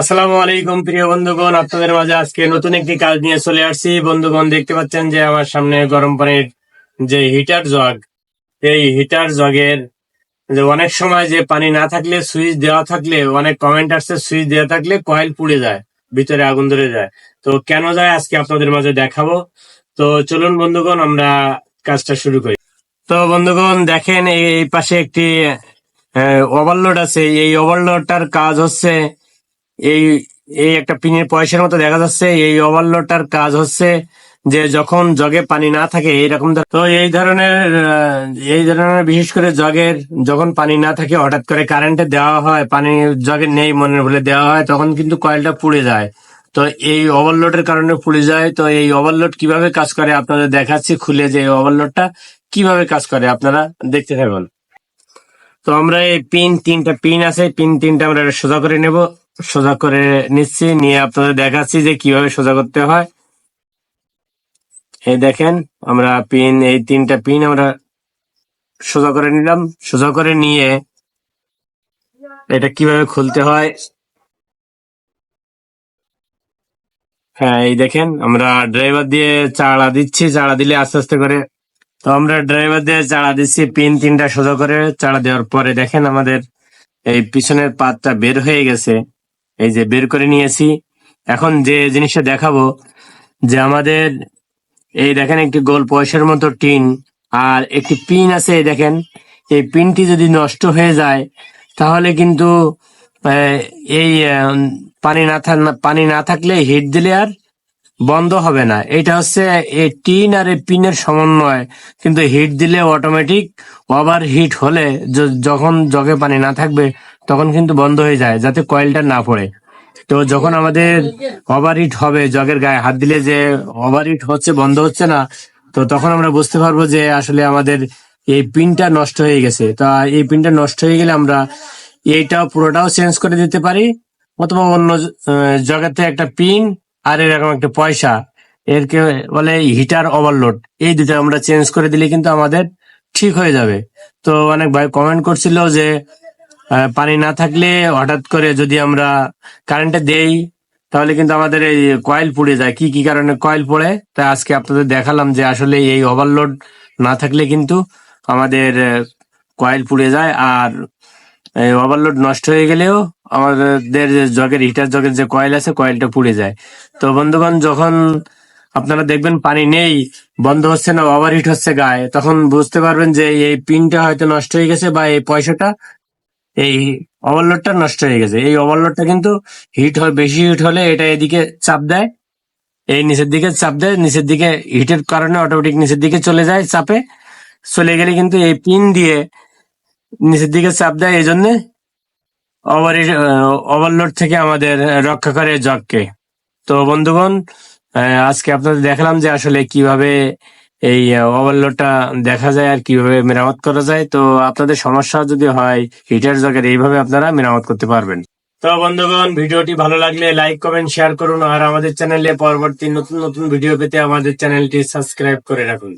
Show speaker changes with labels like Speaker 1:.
Speaker 1: আসসালামু আলাইকুম, প্রিয় বন্ধুগণ। আপনাদের মাঝে আজকে নতুন একটি কাজ নিয়ে চলে আসছি। বন্ধুগণ, দেখতে পাচ্ছেন যে আমার সামনে গরম পানির যে হিটার জগ, এই হিটার জগের যে অনেক সময় যে পানি না থাকলে, সুইচ দেওয়া থাকলে, অনেক কমেন্ট আসছে, সুইচ দেওয়া থাকলে কয়েল পুড়ে যায়, ভিতরে আগুন ধরে যায়। তো কেন যায়, আজকে আপনাদের মাঝে দেখাবো। তো চলুন বন্ধুগণ, আমরা কাজটা শুরু করি। তো বন্ধুগণ, দেখেন এই পাশে একটি ওভারলোড আছে। এই ওভারলোডটার কাজ হচ্ছে এই এই একটা পিনের পয়সার মতো দেখা যাচ্ছে, এই ওভারলোডটার কাজ হচ্ছে যে যখন জগে পানি না থাকে, এইরকম তো এই ধরনের এই ধরনের, বিশেষ করে জগের যখন পানি না থাকে, হঠাৎ করে কারেন্টে দেওয়া হয়, পানি জগে নেই মনে বলে দেওয়া হয়, তখন কিন্তু কয়েলটা পুড়ে যায়। তো এই ওভারলোডের কারণে পুড়ে যায়। তো এই ওভারলোড কীভাবে কাজ করে? আপনাদের দেখাচ্ছি খুলে যে এই ওভারলোডটা কীভাবে কাজ করে, আপনারা দেখতে থাকুন। তো আমরা এই পিন তিনটা পিন আছে পিন তিনটা আমরা সোজা করে নেব। সোজা করে নিচ্ছি, নিয়ে আপনাদের দেখাচ্ছি যে কীভাবে সোজা করতে হয়। এই দেখেন, আমরা পিন এই তিনটা পিন আমরা সোজা করে নিলাম। সোজা করে নিয়ে এটা কীভাবে খুলতে হয়? হ্যাঁ এই দেখেন, আমরা ড্রাইভার দিয়ে চাড়া দিচ্ছি, চাড়া দিলে আস্তে আস্তে করে। তো আমরা ড্রাইভার দিয়ে চাড়া দিচ্ছি পিন তিনটা সোজা করে চাড়া দেওয়ার পরে দেখেন আমাদের এই পিছনের পাতটা বের হয়ে গেছে। এই যে বের করে নিয়েছি। এখন যে জিনিসটা দেখাবো, যে আমাদের এই দেখেন একটি গোল পয়সার মতো টিন, আর একটি পিন আছে দেখেন। এই পিনটি যদি নষ্ট হয়ে যায়, তাহলে কিন্তু এই পানি না পানি না থাকলে হিট দিলে আর বন্ধ হবে না। এটা হচ্ছে এই টিন আর এই পিনের সমন্বয়। কিন্তু হিট দিলে অটোমেটিক ওভার হিট হলে যখন জগে পানি না থাকবে তখন কিন্তু বন্ধ হয়ে যায়, যাতে কয়েলটা না পড়ে। তো যখন আমাদের ওভার হিট হবে, জগের গায়ে হাত দিলে যে ওভার হিট হচ্ছে, বন্ধ হচ্ছে না, তো তখন আমরা বুঝতে পারব যে আসলে আমাদের এই পিনটা নষ্ট হয়ে গেছে। তা এই পিনটা নষ্ট হয়ে গেলে আমরা এইটাও পুরোটাও চেঞ্জ করে দিতে পারি, অথবা অন্য জগতে একটা পিন আর এরকম একটা পয়সা, এরকে বলে হিটার ওভারলোড এই দুটো আমরা চেঞ্জ করে দিলে কিন্তু আমাদের ঠিক হয়ে যাবে। তো অনেক ভাই কমেন্ট করছিল যে পানি না থাকলে হঠাৎ করে যদি আমরা কারেন্টে দেই, তাহলে কিন্তু আমাদের এই কয়েল পুড়ে যায়। কি কি কারণে কয়েল পড়ে? তাই আজকে আপনাদের দেখালাম যে আসলে এই ওভারলোড না থাকলে কিন্তু আমাদের কয়েল পুড়ে যায় আর ওভারলোড নষ্ট হয়ে গেলেও আমাদের জগের হিটার জগের যে কয়েল আছে কয়েলটা পুড়ে যায়। তো বন্ধুগণ, যখন আপনারা দেখবেন পানি নেই, বন্ধ হচ্ছে না ওভারহিট হচ্ছে গায়ে, তখন বুঝতে পারবেন যে এই পিনটা হয়তো নষ্ট হয়ে গেছে বা এই পয়সাটা এই ওভারলোডটা নষ্ট হয়ে গেছে। এই ওভারলোডটা কিন্তু হিট হয়, বেশি হিট হলে এটা এদিকে চাপ দেয়, এই নিচের দিকে চাপ দেয়, নিচের দিকে হিটের কারণে অটোমেটিক নিচের দিকে চলে যায় চাপে। চলে গেলে কিন্তু এই পিন দিয়ে নিচের দিকে চাপ দেয়, এই জন্যে ওভার ওভারলোড থেকে আমাদের রক্ষা করে জগকে। তো বন্ধুগণ আজকে আপনাদের দেখালাম যে আসলে কীভাবে এই ওভারলোডটা দেখা যায় আর কীভাবে মেরামত করা যায়। তো আপনাদের সমস্যা যদি হয় হিটার জগের এইভাবে আপনারা মেরামত করতে পারবেন। তো বন্ধুগণ, ভিডিওটি ভালো লাগলে লাইক কমেন্ট শেয়ার করুন। আর আমাদের চ্যানেলে পরবর্তী নতুন নতুন ভিডিও পেতে আমাদের চ্যানেলটি সাবস্ক্রাইব করে রাখুন।